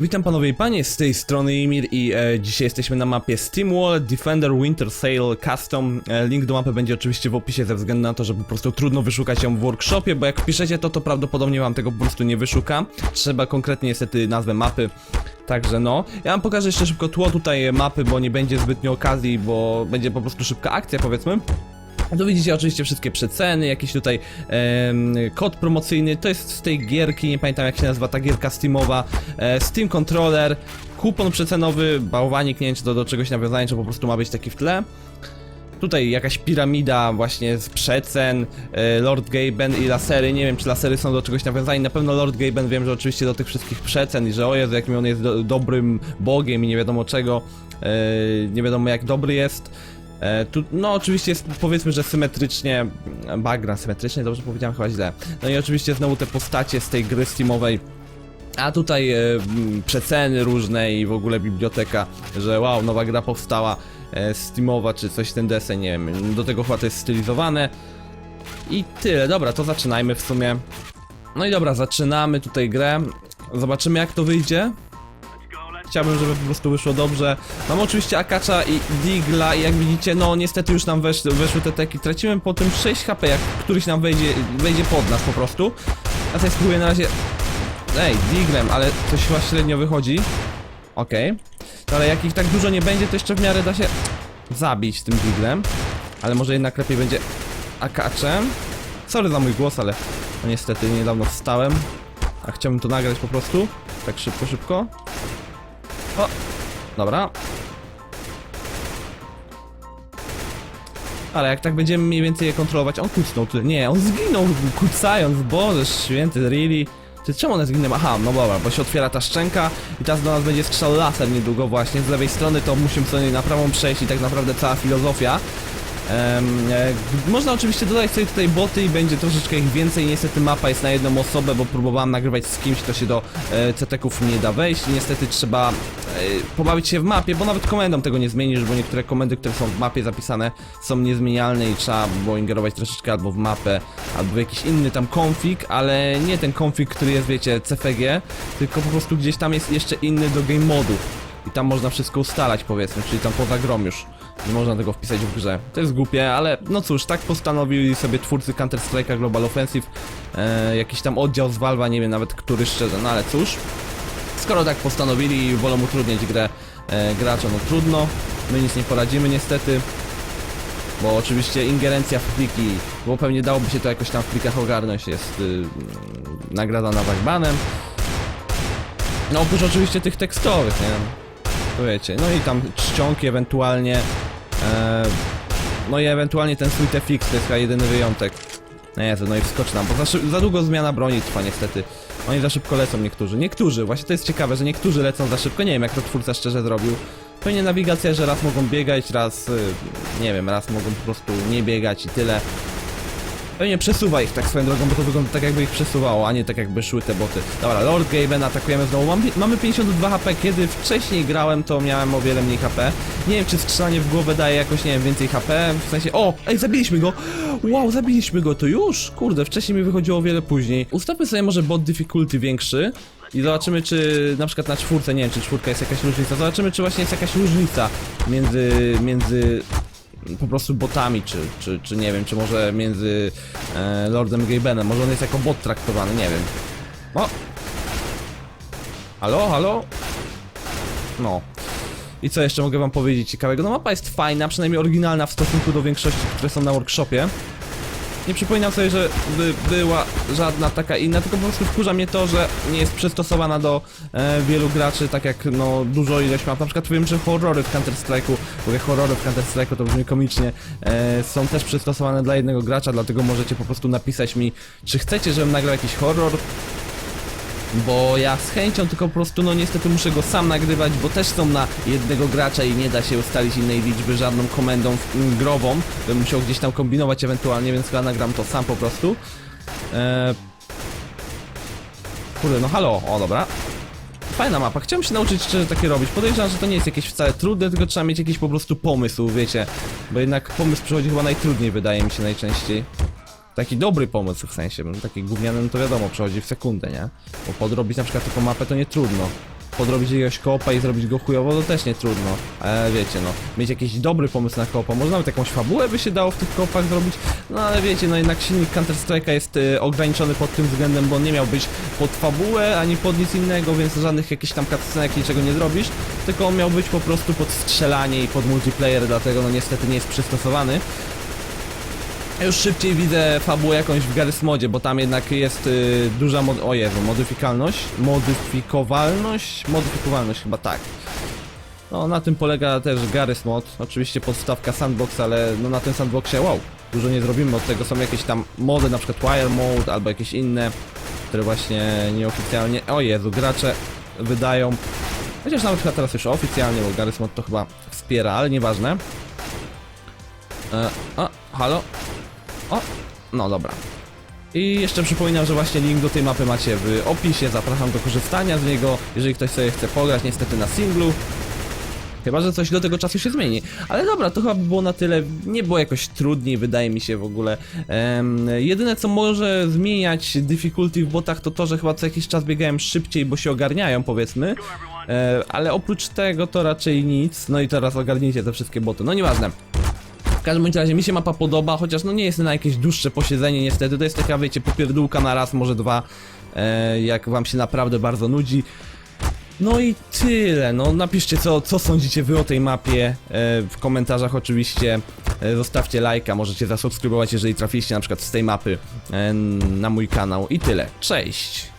Witam panowie i panie, z tej strony Imir i e, dzisiaj jesteśmy na mapie SteamWall Defender Winter Sale Custom. E, link do mapy będzie oczywiście w opisie ze względu na to, że po prostu trudno wyszukać ją w workshopie, bo jak wpiszecie to, to prawdopodobnie wam tego po prostu nie wyszuka. Trzeba konkretnie niestety nazwę mapy. Także no, ja wam pokażę jeszcze szybko tło tutaj mapy, bo nie będzie zbytnio okazji, bo będzie po prostu szybka akcja powiedzmy. Tu widzicie oczywiście wszystkie przeceny, jakiś tutaj kod promocyjny, to jest z tej gierki, nie pamiętam jak się nazywa ta gierka Steamowa, e, Steam Controller, kupon przecenowy, bałwanik, nie wiem czy to do czegoś nawiązanie, czy po prostu ma być taki w tle. Tutaj jakaś piramida właśnie z przecen, e, Lord Gaben i lasery, nie wiem czy lasery są do czegoś nawiązani, na pewno Lord Gaben wiem, że oczywiście do tych wszystkich przecen i że o Jezu, jakim on jest do, dobrym bogiem i nie wiadomo czego, e, nie wiadomo jak dobry jest. E, tu, no oczywiście jest, powiedzmy, że symetrycznie, background symetrycznie, dobrze powiedziałem chyba źle. No i oczywiście znowu te postacie z tej gry Steamowej. A tutaj e, przeceny różne i w ogóle biblioteka, że wow, nowa gra powstała, e, Steamowa czy coś ten deseń, nie wiem, do tego chyba to jest stylizowane. I tyle, dobra, to zaczynajmy w sumie. No i dobra, zaczynamy tutaj grę. Zobaczymy jak to wyjdzie. Chciałbym, żeby po prostu wyszło dobrze. Mam oczywiście Akacza i Digla i jak widzicie, no niestety już nam weszły, weszły te teki. Traciłem po tym 6 HP, jak któryś nam wejdzie, wejdzie pod nas po prostu. Ja spróbuję na razie... Ej, Diglem, ale coś chyba średnio wychodzi. Okej. No ale jak ich tak dużo nie będzie, to jeszcze w miarę da się zabić tym Diglem. Ale może jednak lepiej będzie Akaczem. Sorry za mój głos, ale no niestety niedawno wstałem. A chciałbym to nagrać po prostu. Tak szybko, szybko. O! Dobra. Ale jak tak będziemy mniej więcej je kontrolować, on kucnął tyle. Nie, on zginął kucając, boże święty, really. Ty czemu one zginęły? Aha, no dobra, bo się otwiera ta szczęka i teraz do nas będzie strzał laser niedługo właśnie. Z lewej strony to musimy sobie na prawą przejść i tak naprawdę cała filozofia. Em, e, można oczywiście dodać sobie tutaj boty i będzie troszeczkę ich więcej. Niestety mapa jest na jedną osobę, bo próbowałem nagrywać z kimś, to się do e, CT-ków nie da wejść. Niestety trzeba pobawić się w mapie, bo nawet komendą tego nie zmienisz, bo niektóre komendy, które są w mapie zapisane są niezmienialne i trzeba było ingerować troszeczkę albo w mapę, albo w jakiś inny tam config, ale nie ten config, który jest wiecie CFG, tylko po prostu gdzieś tam jest jeszcze inny do game modu. I tam można wszystko ustalać powiedzmy, czyli tam poza grom już. Nie można tego wpisać w grze. To jest głupie, ale no cóż, tak postanowili sobie twórcy Counter Strike'a Global Offensive. E, jakiś tam oddział z Valve'a, nie wiem nawet który szczerze, no ale cóż. Skoro tak postanowili i wolą utrudniać grę e, graczom, no trudno. My nic nie poradzimy niestety. Bo oczywiście ingerencja w pliki, bo pewnie dałoby się to jakoś tam w plikach ogarnąć, jest y, mm, nagradzana. No oprócz oczywiście tych tekstowych, nie? To wiecie, no i tam czcionki ewentualnie. E, no i ewentualnie ten swój fix to jest chyba jedyny wyjątek. Nie, no i wskocz nam, bo za, za długo zmiana broni trwa niestety. Oni za szybko lecą niektórzy. Niektórzy, właśnie to jest ciekawe, że niektórzy lecą za szybko. Nie wiem jak to twórca szczerze zrobił. Pewnie nawigacja, że raz mogą biegać, raz y, nie wiem, raz mogą po prostu nie biegać i tyle. Pewnie przesuwa ich tak swoją drogą, bo to wygląda tak jakby ich przesuwało, a nie tak jakby szły te boty. Dobra, Lord Gaben atakujemy znowu. Mam, mamy 52 HP, kiedy wcześniej grałem to miałem o wiele mniej HP. Nie wiem czy strzelanie w głowę daje jakoś, nie wiem, więcej HP, w sensie... O! Ej, zabiliśmy go! Wow, zabiliśmy go, to już? Kurde, wcześniej mi wychodziło o wiele później. Ustawmy sobie może bot difficulty większy. I zobaczymy, czy na przykład na czwórce, nie wiem, czy czwórka jest jakaś różnica. Zobaczymy, czy właśnie jest jakaś różnica między, między po prostu botami, czy, czy, czy nie wiem, czy może między e, Lordem Gabenem. Może on jest jako bot traktowany, nie wiem. O! Halo, halo? No. I co jeszcze mogę wam powiedzieć ciekawego? No mapa jest fajna, przynajmniej oryginalna w stosunku do większości, które są na workshopie. Nie przypominam sobie, że by była żadna taka inna, tylko po prostu wkurza mnie to, że nie jest przystosowana do e, wielu graczy, tak jak no dużo ilość map. Na przykład wiem, że horrory w Counter Strike'u, mówię horrory w Counter Strike'u, to brzmi komicznie, e, są też przystosowane dla jednego gracza, dlatego możecie po prostu napisać mi, czy chcecie, żebym nagrał jakiś horror, bo ja z chęcią, tylko po prostu no niestety muszę go sam nagrywać, bo też są na jednego gracza i nie da się ustalić innej liczby żadną komendą grową. Bym musiał gdzieś tam kombinować ewentualnie, więc chyba nagram to sam po prostu. Eee... Kurde, no halo, o dobra. Fajna mapa, chciałem się nauczyć szczerze takie robić. Podejrzewam, że to nie jest jakieś wcale trudne, tylko trzeba mieć jakiś po prostu pomysł, wiecie. Bo jednak pomysł przychodzi chyba najtrudniej, wydaje mi się najczęściej. Taki dobry pomysł w sensie, bo taki gówniany no to wiadomo, przechodzi w sekundę, nie? Bo podrobić na przykład taką mapę to nie trudno. podrobić jakiegoś kopa i zrobić go chujowo, to też nie trudno. Wiecie, no, mieć jakiś dobry pomysł na kopa, może nawet jakąś fabułę by się dało w tych kopach zrobić, no ale wiecie, no jednak silnik Counter Strike'a jest y, ograniczony pod tym względem, bo on nie miał być pod fabułę, ani pod nic innego, więc żadnych jakichś tam cutscenek, niczego nie zrobisz, tylko on miał być po prostu pod strzelanie i pod multiplayer, dlatego no niestety nie jest przystosowany. Ja już szybciej widzę fabułę jakąś w Garry's Modzie, bo tam jednak jest y, duża mod... O Jezu, modyfikalność? Modyfikowalność? Modyfikowalność chyba tak. No na tym polega też Garry's Mod, oczywiście podstawka sandbox, ale no na tym sandboxie wow, dużo nie zrobimy od tego, są jakieś tam mody, na przykład Wire Mode albo jakieś inne, które właśnie nieoficjalnie, o Jezu, gracze wydają, chociaż nawet chyba teraz już oficjalnie, bo Garry's Mod to chyba wspiera, ale nieważne. E, o, halo? O, no dobra. I jeszcze przypominam, że właśnie link do tej mapy macie w opisie, zapraszam do korzystania z niego, jeżeli ktoś sobie chce pograć, niestety na singlu. Chyba, że coś do tego czasu się zmieni. Ale dobra, to chyba by było na tyle. Nie było jakoś trudniej, wydaje mi się w ogóle. Em, jedyne, co może zmieniać difficulty w botach, to to, że chyba co jakiś czas biegałem szybciej, bo się ogarniają, powiedzmy. E, ale oprócz tego to raczej nic. No i teraz ogarnijcie te wszystkie boty. No nieważne. W każdym razie mi się mapa podoba, chociaż no nie jest na jakieś dłuższe posiedzenie niestety, to jest taka wiecie popierdółka na raz, może dwa, e, jak wam się naprawdę bardzo nudzi. No i tyle, no. Napiszcie co, co sądzicie wy o tej mapie e, w komentarzach oczywiście, e, zostawcie lajka, możecie zasubskrybować jeżeli trafiliście na przykład z tej mapy e, na mój kanał. I tyle, cześć!